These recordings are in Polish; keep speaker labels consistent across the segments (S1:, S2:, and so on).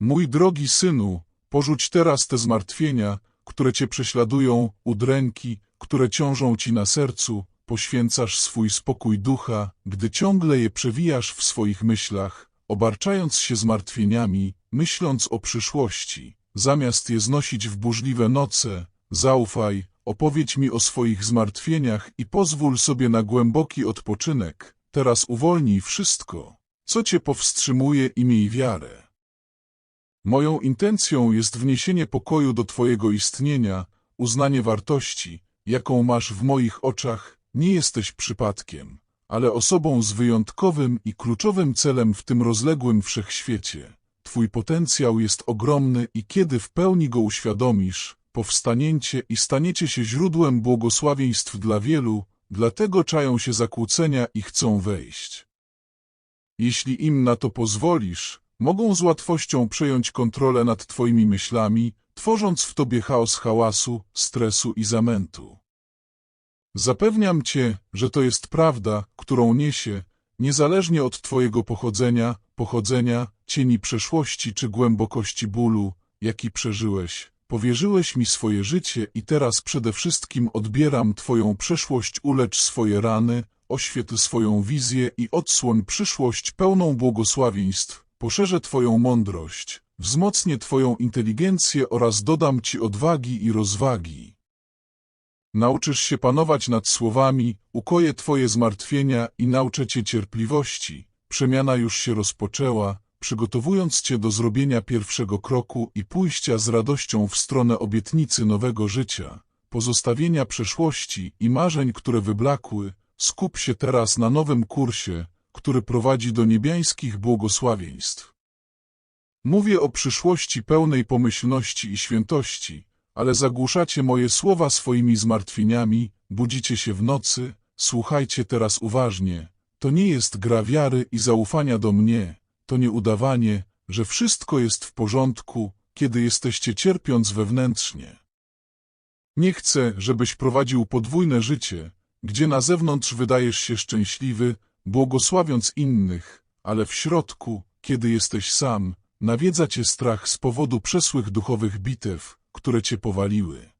S1: Mój drogi synu, porzuć teraz te zmartwienia, które cię prześladują, udręki, które ciążą ci na sercu, poświęcasz swój spokój ducha, gdy ciągle je przewijasz w swoich myślach, obarczając się zmartwieniami, myśląc o przyszłości. Zamiast je znosić w burzliwe noce, zaufaj, opowiedz mi o swoich zmartwieniach i pozwól sobie na głęboki odpoczynek. Teraz uwolnij wszystko, co cię powstrzymuje i miej wiarę. Moją intencją jest wniesienie pokoju do Twojego istnienia, uznanie wartości, jaką masz w moich oczach, nie jesteś przypadkiem, ale osobą z wyjątkowym i kluczowym celem w tym rozległym wszechświecie. Twój potencjał jest ogromny i kiedy w pełni go uświadomisz, powstaniecie i staniecie się źródłem błogosławieństw dla wielu, dlatego czają się zakłócenia i chcą wejść. Jeśli im na to pozwolisz, mogą z łatwością przejąć kontrolę nad twoimi myślami, tworząc w tobie chaos hałasu, stresu i zamętu. Zapewniam cię, że to jest prawda, którą niesie, niezależnie od twojego pochodzenia, pochodzenia, cieni przeszłości czy głębokości bólu, jaki przeżyłeś. Powierzyłeś mi swoje życie i teraz przede wszystkim odbieram twoją przeszłość, ulecz swoje rany, oświetl swoją wizję i odsłoń przyszłość pełną błogosławieństw, poszerzę twoją mądrość, wzmocnię twoją inteligencję oraz dodam ci odwagi i rozwagi. Nauczysz się panować nad słowami, ukoję twoje zmartwienia i nauczę cię cierpliwości. Przemiana już się rozpoczęła, przygotowując cię do zrobienia pierwszego kroku i pójścia z radością w stronę obietnicy nowego życia, pozostawienia przeszłości i marzeń, które wyblakły, skup się teraz na nowym kursie, który prowadzi do niebiańskich błogosławieństw. Mówię o przyszłości pełnej pomyślności i świętości, ale zagłuszacie moje słowa swoimi zmartwieniami, budzicie się w nocy, słuchajcie teraz uważnie. To nie jest gra wiary i zaufania do mnie, to nie udawanie, że wszystko jest w porządku, kiedy jesteście cierpiąc wewnętrznie. Nie chcę, żebyś prowadził podwójne życie, gdzie na zewnątrz wydajesz się szczęśliwy, błogosławiąc innych, ale w środku, kiedy jesteś sam, nawiedza cię strach z powodu przesłych duchowych bitew, które cię powaliły.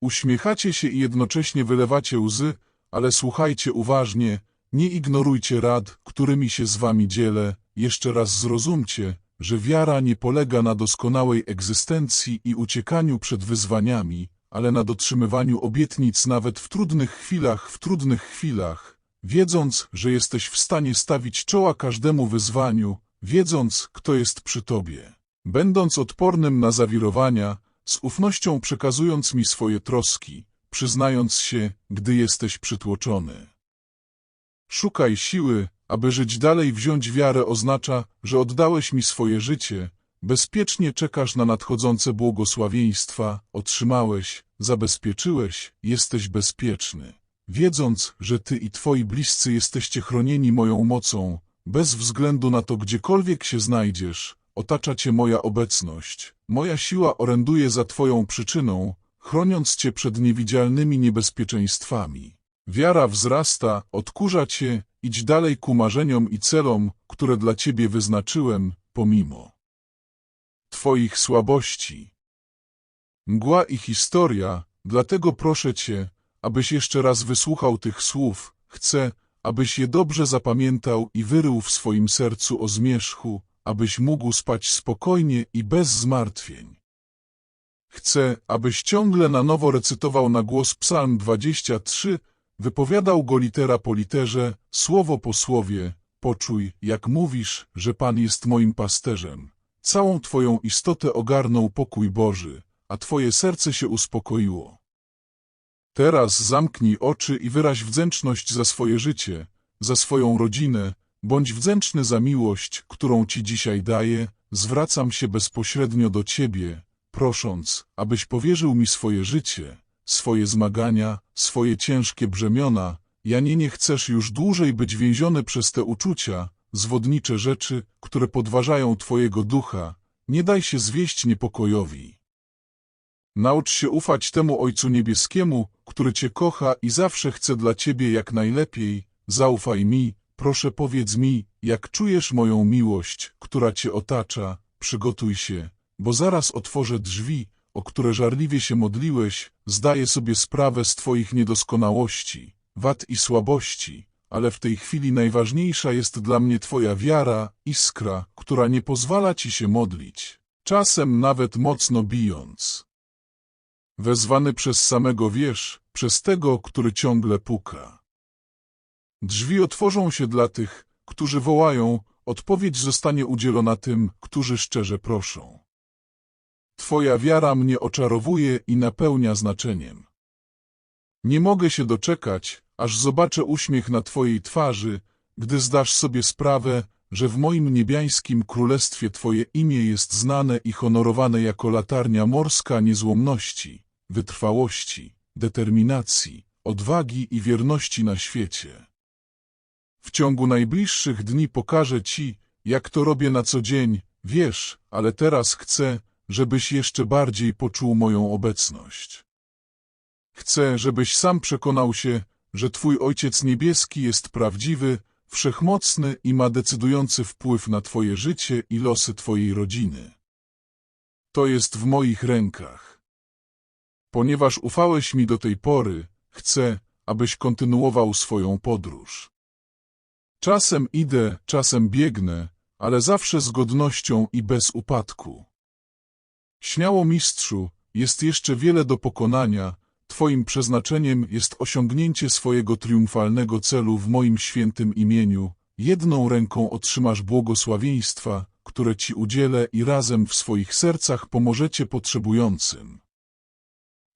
S1: Uśmiechacie się i jednocześnie wylewacie łzy, ale słuchajcie uważnie, nie ignorujcie rad, którymi się z wami dzielę, jeszcze raz zrozumcie, że wiara nie polega na doskonałej egzystencji i uciekaniu przed wyzwaniami, ale na dotrzymywaniu obietnic nawet w trudnych chwilach, w trudnych chwilach, wiedząc, że jesteś w stanie stawić czoła każdemu wyzwaniu, wiedząc, kto jest przy tobie. Będąc odpornym na zawirowania, z ufnością przekazując mi swoje troski, przyznając się, gdy jesteś przytłoczony. Szukaj siły, aby żyć dalej wziąć wiarę oznacza, że oddałeś mi swoje życie, bezpiecznie czekasz na nadchodzące błogosławieństwa, otrzymałeś, zabezpieczyłeś, jesteś bezpieczny. Wiedząc, że ty i twoi bliscy jesteście chronieni moją mocą, bez względu na to gdziekolwiek się znajdziesz, otacza cię moja obecność. Moja siła oręduje za twoją przyczyną, chroniąc cię przed niewidzialnymi niebezpieczeństwami. Wiara wzrasta, odkurza cię, idź dalej ku marzeniom i celom, które dla ciebie wyznaczyłem, pomimo twoich słabości. Mgła i historia, dlatego proszę cię, abyś jeszcze raz wysłuchał tych słów, chcę, abyś je dobrze zapamiętał i wyrył w swoim sercu o zmierzchu, abyś mógł spać spokojnie i bez zmartwień. Chcę, abyś ciągle na nowo recytował na głos psalm 23, wypowiadał go litera po literze, słowo po słowie, poczuj, jak mówisz, że Pan jest moim pasterzem. Całą Twoją istotę ogarnął pokój Boży, a Twoje serce się uspokoiło. Teraz zamknij oczy i wyraź wdzięczność za swoje życie, za swoją rodzinę, bądź wdzięczny za miłość, którą Ci dzisiaj daję, zwracam się bezpośrednio do Ciebie, prosząc, abyś powierzył mi swoje życie, swoje zmagania, swoje ciężkie brzemiona, ja nie, nie chcesz już dłużej być więziony przez te uczucia, zwodnicze rzeczy, które podważają Twojego ducha, nie daj się zwieść niepokojowi. Naucz się ufać temu Ojcu Niebieskiemu, który Cię kocha i zawsze chce dla Ciebie jak najlepiej, zaufaj mi, proszę powiedz mi, jak czujesz moją miłość, która Cię otacza, przygotuj się, bo zaraz otworzę drzwi, o które żarliwie się modliłeś, zdaję sobie sprawę z Twoich niedoskonałości, wad i słabości, ale w tej chwili najważniejsza jest dla mnie Twoja wiara, iskra, która nie pozwala Ci się modlić, czasem nawet mocno bijąc. Wezwany przez samego wiesz, przez tego, który ciągle puka. Drzwi otworzą się dla tych, którzy wołają, odpowiedź zostanie udzielona tym, którzy szczerze proszą. Twoja wiara mnie oczarowuje i napełnia znaczeniem. Nie mogę się doczekać, aż zobaczę uśmiech na Twojej twarzy, gdy zdasz sobie sprawę, że w moim niebiańskim królestwie Twoje imię jest znane i honorowane jako latarnia morska niezłomności, wytrwałości, determinacji, odwagi i wierności na świecie. W ciągu najbliższych dni pokażę Ci, jak to robię na co dzień, wiesz, ale teraz chcę, żebyś jeszcze bardziej poczuł moją obecność. Chcę, żebyś sam przekonał się, że Twój Ojciec Niebieski jest prawdziwy, wszechmocny i ma decydujący wpływ na Twoje życie i losy Twojej rodziny. To jest w moich rękach. Ponieważ ufałeś mi do tej pory, chcę, abyś kontynuował swoją podróż. Czasem idę, czasem biegnę, ale zawsze z godnością i bez upadku. Śmiało mistrzu, jest jeszcze wiele do pokonania, Twoim przeznaczeniem jest osiągnięcie swojego triumfalnego celu w moim świętym imieniu. Jedną ręką otrzymasz błogosławieństwa, które Ci udzielę i razem w swoich sercach pomożecie potrzebującym.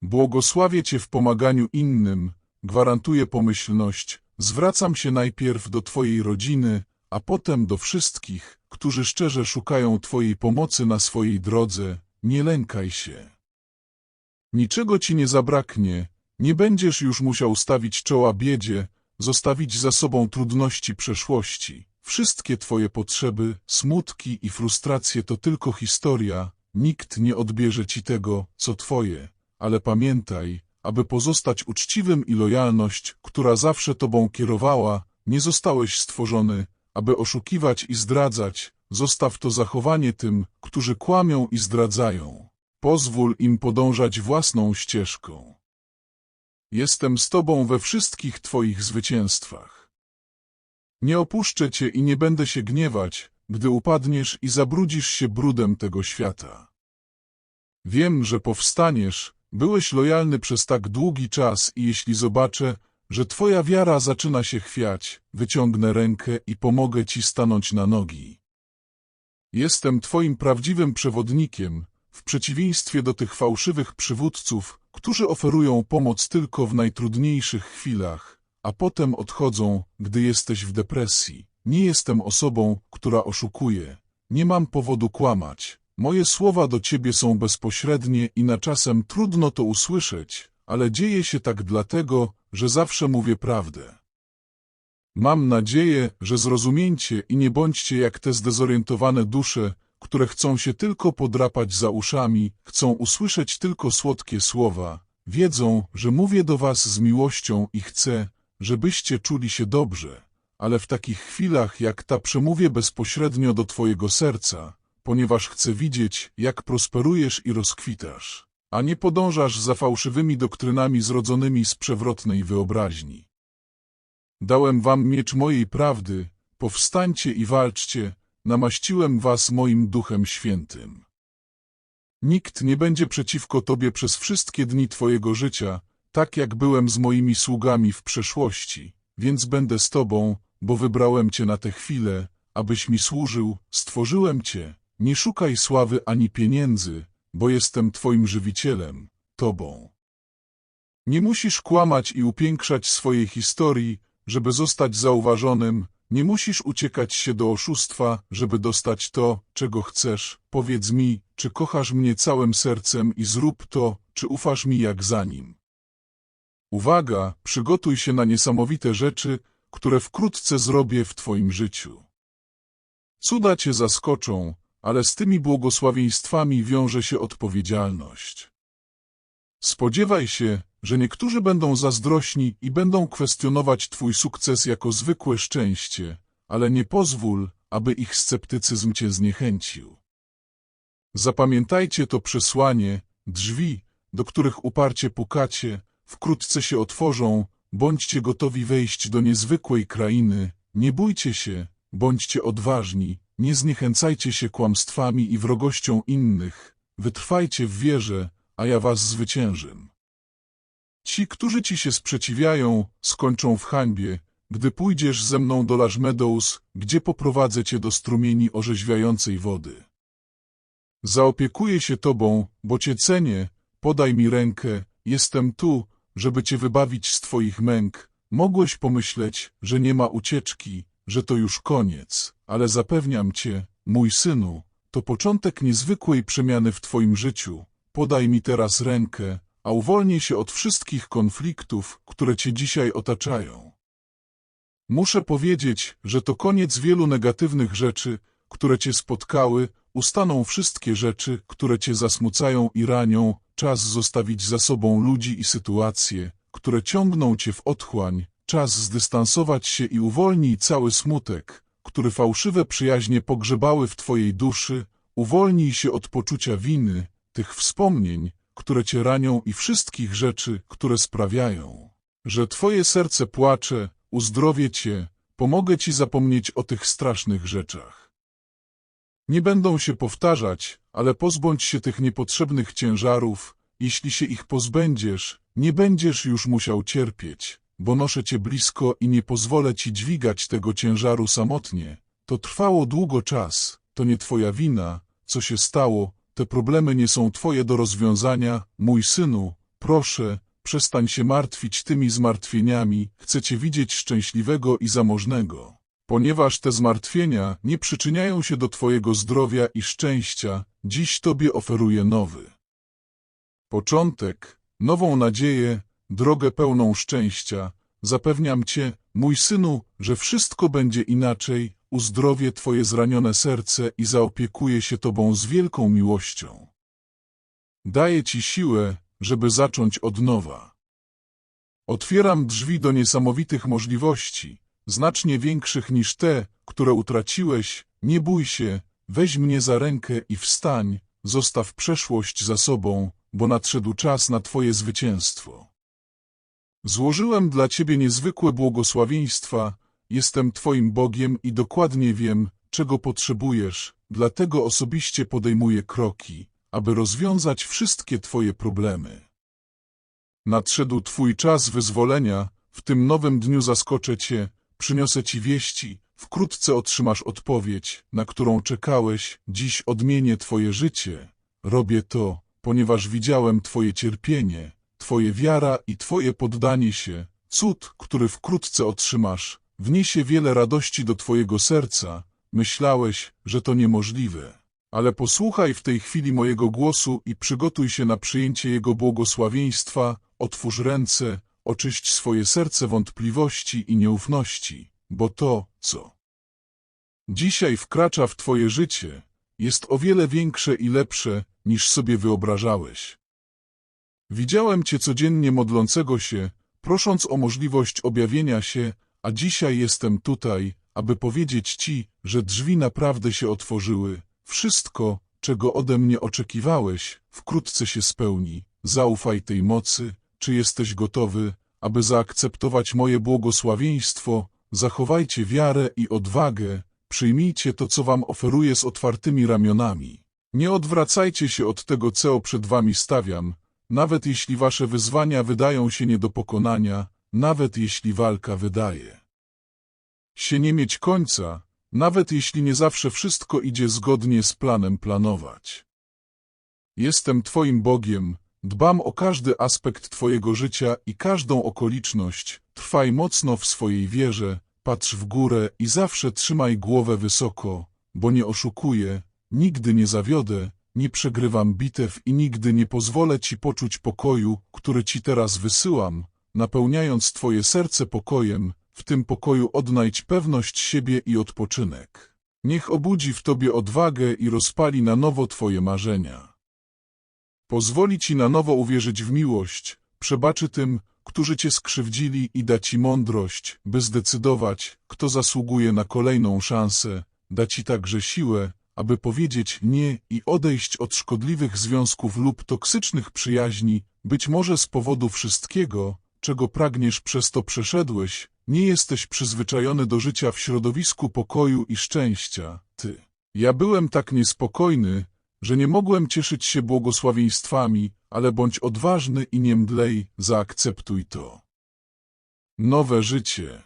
S1: Błogosławię Cię w pomaganiu innym, gwarantuję pomyślność, zwracam się najpierw do Twojej rodziny, a potem do wszystkich, którzy szczerze szukają Twojej pomocy na swojej drodze, nie lękaj się. Niczego ci nie zabraknie, nie będziesz już musiał stawić czoła biedzie, zostawić za sobą trudności przeszłości. Wszystkie twoje potrzeby, smutki i frustracje to tylko historia, nikt nie odbierze ci tego, co twoje. Ale pamiętaj, aby pozostać uczciwym i lojalność, która zawsze tobą kierowała, nie zostałeś stworzony, aby oszukiwać i zdradzać, zostaw to zachowanie tym, którzy kłamią i zdradzają. Pozwól im podążać własną ścieżką. Jestem z Tobą we wszystkich Twoich zwycięstwach. Nie opuszczę Cię i nie będę się gniewać, gdy upadniesz i zabrudzisz się brudem tego świata. Wiem, że powstaniesz, byłeś lojalny przez tak długi czas i jeśli zobaczę, że Twoja wiara zaczyna się chwiać, wyciągnę rękę i pomogę Ci stanąć na nogi. Jestem Twoim prawdziwym przewodnikiem, w przeciwieństwie do tych fałszywych przywódców, którzy oferują pomoc tylko w najtrudniejszych chwilach, a potem odchodzą, gdy jesteś w depresji. Nie jestem osobą, która oszukuje. Nie mam powodu kłamać. Moje słowa do ciebie są bezpośrednie i na czasem trudno to usłyszeć, ale dzieje się tak dlatego, że zawsze mówię prawdę. Mam nadzieję, że zrozumiecie i nie bądźcie jak te zdezorientowane dusze, które chcą się tylko podrapać za uszami, chcą usłyszeć tylko słodkie słowa, wiedzą, że mówię do was z miłością i chcę, żebyście czuli się dobrze, ale w takich chwilach jak ta przemówię bezpośrednio do twojego serca, ponieważ chcę widzieć, jak prosperujesz i rozkwitasz, a nie podążasz za fałszywymi doktrynami zrodzonymi z przewrotnej wyobraźni. Dałem wam miecz mojej prawdy, powstańcie i walczcie, namaściłem was moim Duchem Świętym. Nikt nie będzie przeciwko Tobie przez wszystkie dni Twojego życia, tak jak byłem z moimi sługami w przeszłości, więc będę z Tobą, bo wybrałem Cię na tę chwilę, abyś mi służył, stworzyłem Cię, nie szukaj sławy ani pieniędzy, bo jestem Twoim żywicielem, Tobą. Nie musisz kłamać i upiększać swojej historii, żeby zostać zauważonym, nie musisz uciekać się do oszustwa, żeby dostać to, czego chcesz. Powiedz mi, czy kochasz mnie całym sercem i zrób to, czy ufasz mi jak za nim. Uwaga, przygotuj się na niesamowite rzeczy, które wkrótce zrobię w Twoim życiu. Cuda Cię zaskoczą, ale z tymi błogosławieństwami wiąże się odpowiedzialność. Spodziewaj się, że niektórzy będą zazdrośni i będą kwestionować Twój sukces jako zwykłe szczęście, ale nie pozwól, aby ich sceptycyzm Cię zniechęcił. Zapamiętajcie to przesłanie, drzwi, do których uparcie pukacie, wkrótce się otworzą, bądźcie gotowi wejść do niezwykłej krainy, nie bójcie się, bądźcie odważni, nie zniechęcajcie się kłamstwami i wrogością innych, wytrwajcie w wierze, a ja was zwyciężę. Ci, którzy ci się sprzeciwiają, skończą w hańbie, gdy pójdziesz ze mną do Laż Meadows, gdzie poprowadzę cię do strumieni orzeźwiającej wody. Zaopiekuję się tobą, bo cię cenię, podaj mi rękę, jestem tu, żeby cię wybawić z twoich męk. Mogłeś pomyśleć, że nie ma ucieczki, że to już koniec, ale zapewniam cię, mój synu, to początek niezwykłej przemiany w twoim życiu. Podaj mi teraz rękę, a uwolnię się od wszystkich konfliktów, które cię dzisiaj otaczają. Muszę powiedzieć, że to koniec wielu negatywnych rzeczy, które cię spotkały, ustaną wszystkie rzeczy, które cię zasmucają i ranią, czas zostawić za sobą ludzi i sytuacje, które ciągną cię w otchłań, czas zdystansować się i uwolnij cały smutek, który fałszywe przyjaźnie pogrzebały w twojej duszy, uwolnij się od poczucia winy, tych wspomnień, które cię ranią i wszystkich rzeczy, które sprawiają, że twoje serce płacze, uzdrowię cię, pomogę ci zapomnieć o tych strasznych rzeczach. Nie będą się powtarzać, ale pozbądź się tych niepotrzebnych ciężarów, jeśli się ich pozbędziesz, nie będziesz już musiał cierpieć, bo noszę cię blisko i nie pozwolę ci dźwigać tego ciężaru samotnie. To trwało długo czas, to nie twoja wina, co się stało, te problemy nie są twoje do rozwiązania, mój synu, proszę, przestań się martwić tymi zmartwieniami, chcę cię widzieć szczęśliwego i zamożnego. Ponieważ te zmartwienia nie przyczyniają się do twojego zdrowia i szczęścia, dziś tobie oferuję nowy początek, nową nadzieję, drogę pełną szczęścia. Zapewniam cię, mój synu, że wszystko będzie inaczej, uzdrowię twoje zranione serce i zaopiekuję się tobą z wielką miłością. Daję ci siłę, żeby zacząć od nowa. Otwieram drzwi do niesamowitych możliwości, znacznie większych niż te, które utraciłeś. Nie bój się, weź mnie za rękę i wstań, zostaw przeszłość za sobą, bo nadszedł czas na Twoje zwycięstwo. Złożyłem dla Ciebie niezwykłe błogosławieństwa, jestem Twoim Bogiem i dokładnie wiem, czego potrzebujesz, dlatego osobiście podejmuję kroki, aby rozwiązać wszystkie Twoje problemy. Nadszedł Twój czas wyzwolenia, w tym nowym dniu zaskoczę Cię, przyniosę Ci wieści, wkrótce otrzymasz odpowiedź, na którą czekałeś, dziś odmienię Twoje życie. Robię to, ponieważ widziałem Twoje cierpienie, Twoje wiara i Twoje poddanie się. Cud, który wkrótce otrzymasz, wniesie wiele radości do Twojego serca. Myślałeś, że to niemożliwe. Ale posłuchaj w tej chwili mojego głosu i przygotuj się na przyjęcie Jego błogosławieństwa, otwórz ręce, oczyść swoje serce wątpliwości i nieufności, bo to, co dzisiaj wkracza w Twoje życie, jest o wiele większe i lepsze, niż sobie wyobrażałeś. Widziałem Cię codziennie modlącego się, prosząc o możliwość objawienia się, a dzisiaj jestem tutaj, aby powiedzieć Ci, że drzwi naprawdę się otworzyły. Wszystko, czego ode mnie oczekiwałeś, wkrótce się spełni. Zaufaj tej mocy, czy jesteś gotowy, aby zaakceptować moje błogosławieństwo, zachowajcie wiarę i odwagę, przyjmijcie to, co wam oferuję z otwartymi ramionami. Nie odwracajcie się od tego, co przed wami stawiam, nawet jeśli wasze wyzwania wydają się nie do pokonania, nawet jeśli walka wydaje się nie mieć końca, nawet jeśli nie zawsze wszystko idzie zgodnie z planem planować. Jestem Twoim Bogiem, dbam o każdy aspekt Twojego życia i każdą okoliczność, trwaj mocno w swojej wierze, patrz w górę i zawsze trzymaj głowę wysoko, bo nie oszukuję, Nigdy nie zawiodę, nie przegrywam bitew i nigdy nie pozwolę Ci poczuć pokoju, który Ci teraz wysyłam, napełniając Twoje serce pokojem, w tym pokoju odnajdź pewność siebie i odpoczynek. Niech obudzi w Tobie odwagę i rozpali na nowo Twoje marzenia. Pozwoli Ci na nowo uwierzyć w miłość, przebaczy tym, którzy Cię skrzywdzili i da Ci mądrość, by zdecydować, kto zasługuje na kolejną szansę, da Ci także siłę, aby powiedzieć nie i odejść od szkodliwych związków lub toksycznych przyjaźni, być może z powodu wszystkiego, czego pragniesz przez to przeszedłeś, nie jesteś przyzwyczajony do życia w środowisku pokoju i szczęścia, ty. Ja byłem tak niespokojny, że nie mogłem cieszyć się błogosławieństwami, ale bądź odważny i nie mdlej, zaakceptuj to. Nowe życie.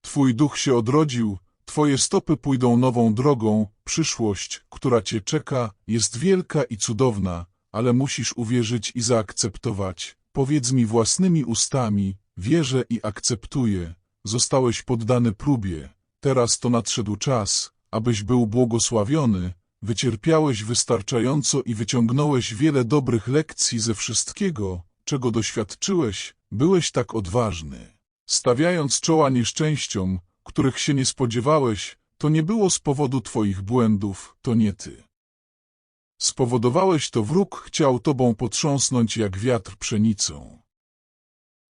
S1: Twój duch się odrodził, twoje stopy pójdą nową drogą, przyszłość, która cię czeka, jest wielka i cudowna, ale musisz uwierzyć i zaakceptować. Powiedz mi własnymi ustami, wierzę i akceptuję, zostałeś poddany próbie, teraz to nadszedł czas, abyś był błogosławiony, wycierpiałeś wystarczająco i wyciągnąłeś wiele dobrych lekcji ze wszystkiego, czego doświadczyłeś, byłeś tak odważny. Stawiając czoła nieszczęściom, których się nie spodziewałeś, to nie było z powodu twoich błędów, to nie ty. Spowodowałeś to wróg chciał tobą potrząsnąć jak wiatr pszenicą.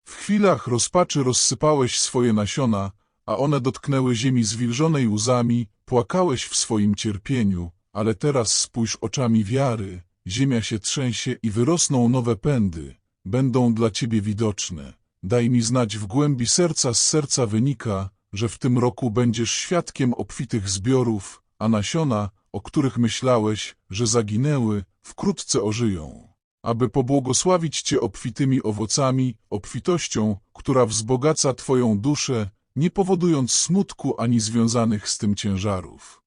S1: W chwilach rozpaczy rozsypałeś swoje nasiona, a one dotknęły ziemi zwilżonej łzami, płakałeś w swoim cierpieniu, ale teraz spójrz oczami wiary, ziemia się trzęsie i wyrosną nowe pędy, będą dla ciebie widoczne. Daj mi znać w głębi serca, z serca wynika, że w tym roku będziesz świadkiem obfitych zbiorów, a nasiona, o których myślałeś, że zaginęły, wkrótce ożyją. Aby pobłogosławić Cię obfitymi owocami, obfitością, która wzbogaca Twoją duszę, nie powodując smutku ani związanych z tym ciężarów.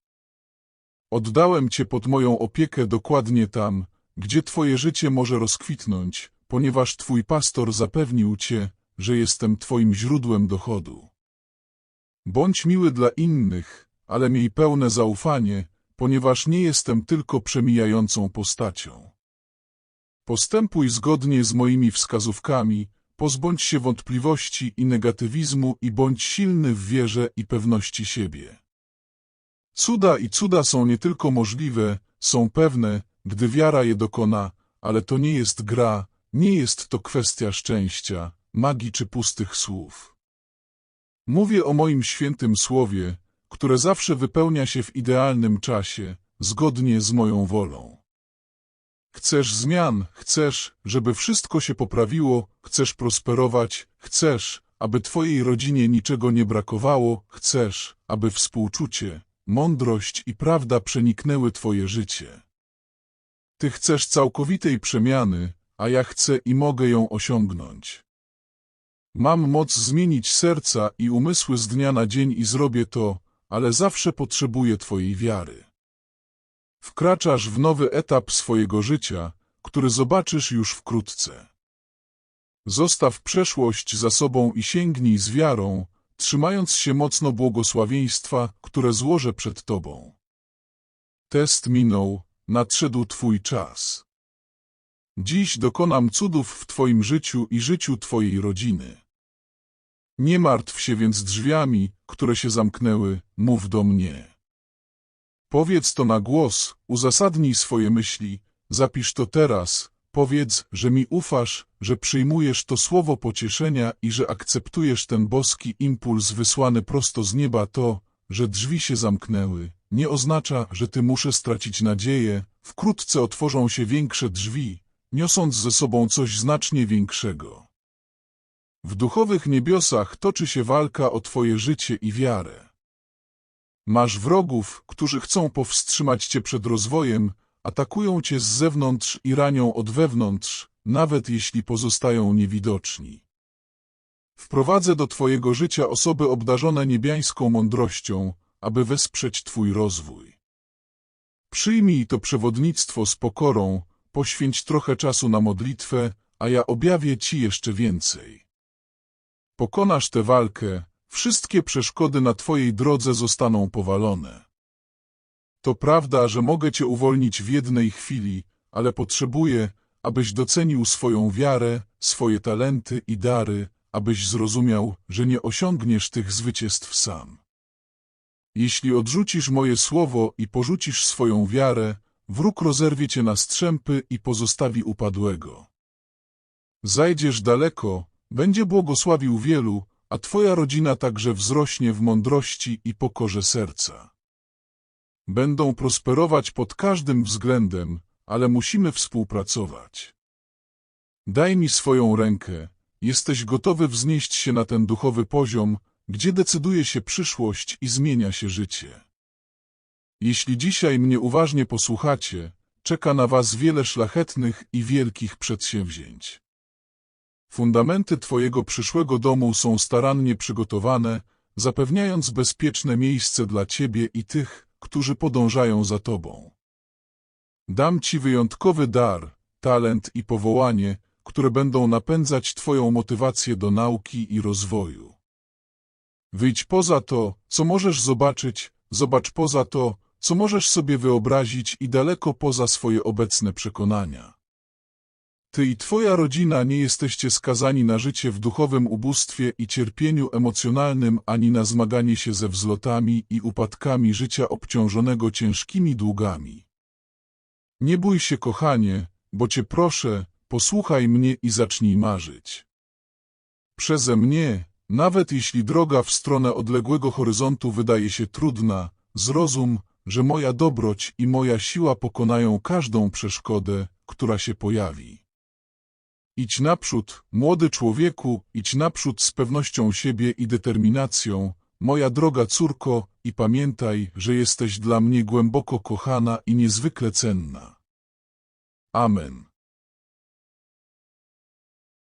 S1: Oddałem Cię pod moją opiekę dokładnie tam, gdzie Twoje życie może rozkwitnąć, ponieważ Twój pastor zapewnił Cię, że jestem Twoim źródłem dochodu. Bądź miły dla innych, ale miej pełne zaufanie, ponieważ nie jestem tylko przemijającą postacią. Postępuj zgodnie z moimi wskazówkami, pozbądź się wątpliwości i negatywizmu i bądź silny w wierze i pewności siebie. Cuda i cuda są nie tylko możliwe, są pewne, gdy wiara je dokona, ale to nie jest gra, nie jest to kwestia szczęścia, magii czy pustych słów. Mówię o moim świętym słowie, które zawsze wypełnia się w idealnym czasie, zgodnie z moją wolą. Chcesz zmian, chcesz, żeby wszystko się poprawiło, chcesz prosperować, chcesz, aby twojej rodzinie niczego nie brakowało, chcesz, aby współczucie, mądrość i prawda przeniknęły twoje życie. Ty chcesz całkowitej przemiany, a ja chcę i mogę ją osiągnąć. Mam moc zmienić serca i umysły z dnia na dzień i zrobię to, ale zawsze potrzebuję Twojej wiary. Wkraczasz w nowy etap swojego życia, który zobaczysz już wkrótce. Zostaw przeszłość za sobą i sięgnij z wiarą, trzymając się mocno błogosławieństwa, które złożę przed Tobą. Test minął, nadszedł Twój czas. Dziś dokonam cudów w Twoim życiu i życiu Twojej rodziny. Nie martw się więc drzwiami, które się zamknęły, mów do mnie. Powiedz to na głos, uzasadnij swoje myśli, zapisz to teraz, powiedz, że mi ufasz, że przyjmujesz to słowo pocieszenia i że akceptujesz ten boski impuls wysłany prosto z nieba to, że drzwi się zamknęły. Nie oznacza, że ty muszę stracić nadzieję, wkrótce otworzą się większe drzwi, niosąc ze sobą coś znacznie większego. W duchowych niebiosach toczy się walka o Twoje życie i wiarę. Masz wrogów, którzy chcą powstrzymać Cię przed rozwojem, atakują Cię z zewnątrz i ranią od wewnątrz, nawet jeśli pozostają niewidoczni. Wprowadzę do Twojego życia osoby obdarzone niebiańską mądrością, aby wesprzeć Twój rozwój. Przyjmij to przewodnictwo z pokorą, poświęć trochę czasu na modlitwę, a ja objawię Ci jeszcze więcej. Pokonasz tę walkę, wszystkie przeszkody na Twojej drodze zostaną powalone. To prawda, że mogę Cię uwolnić w jednej chwili, ale potrzebuję, abyś docenił swoją wiarę, swoje talenty i dary, abyś zrozumiał, że nie osiągniesz tych zwycięstw sam. Jeśli odrzucisz moje słowo i porzucisz swoją wiarę, wróg rozerwie cię na strzępy i pozostawi upadłego. Zajdziesz daleko, będzie błogosławił wielu, a twoja rodzina także wzrośnie w mądrości i pokorze serca. Będą prosperować pod każdym względem, ale musimy współpracować. Daj mi swoją rękę. Jesteś gotowy wznieść się na ten duchowy poziom, gdzie decyduje się przyszłość i zmienia się życie. Jeśli dzisiaj mnie uważnie posłuchacie, czeka na was wiele szlachetnych i wielkich przedsięwzięć. Fundamenty Twojego przyszłego domu są starannie przygotowane, zapewniając bezpieczne miejsce dla Ciebie i tych, którzy podążają za Tobą. Dam Ci wyjątkowy dar, talent i powołanie, które będą napędzać Twoją motywację do nauki i rozwoju. Wyjdź poza to, co możesz zobaczyć, zobacz poza to, co możesz sobie wyobrazić i daleko poza swoje obecne przekonania. Ty i Twoja rodzina nie jesteście skazani na życie w duchowym ubóstwie i cierpieniu emocjonalnym ani na zmaganie się ze wzlotami i upadkami życia obciążonego ciężkimi długami. Nie bój się, kochanie, bo Cię proszę, posłuchaj mnie i zacznij marzyć. Przeze mnie, nawet jeśli droga w stronę odległego horyzontu wydaje się trudna, zrozum, że moja dobroć i moja siła pokonają każdą przeszkodę, która się pojawi. Idź naprzód, młody człowieku, idź naprzód z pewnością siebie i determinacją, moja droga córko, i pamiętaj, że jesteś dla mnie głęboko kochana i niezwykle cenna. Amen.